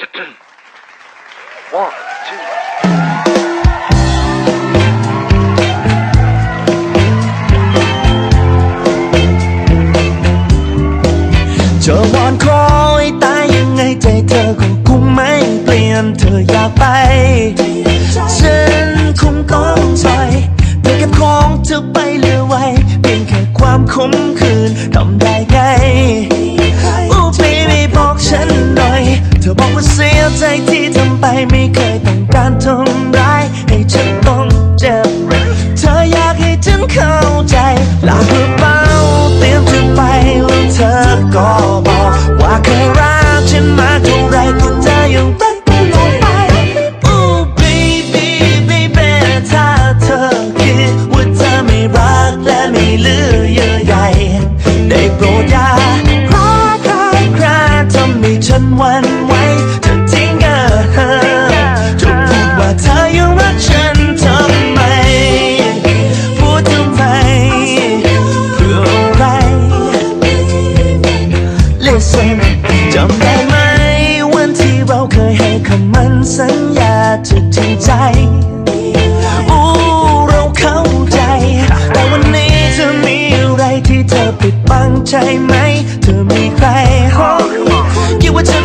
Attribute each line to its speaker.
Speaker 1: One, two.
Speaker 2: จะวอนคอยตายยังไงใจเธอคงคงไม่เปลี่ยนเธออยากไป ฉันคงต้องปล่อยเธอเก็บของเธอไปเหลือไว้ เพียงแค่ความคมคืนทำได้ไง ไม่เคยต้องการทำร้ายให้ฉันต้องเจ็บ เธออยากให้ฉันเข้าใจลากกระเป๋าเตรียมจะไปแล้วเธอก็บอกว่าเคยรักฉันมาเท่าไรก็เธอยังรักตลอดไป Oh baby baby ถ้าเธอคิดว่าเธอไม่รักและไม่เหลือเยื่อใยได้โปรดอย่าคราคราคราทำให้ฉันหวันไหว จำได้ไหม วันที่เราเคยให้คำมั่นสัญญาจะจริงใจอู้เราเข้าใจ แต่วันนี้เธอมีอะไรที่เธอปิดบังใช่ไหม เธอมีใครฮะคิดว่าฉัน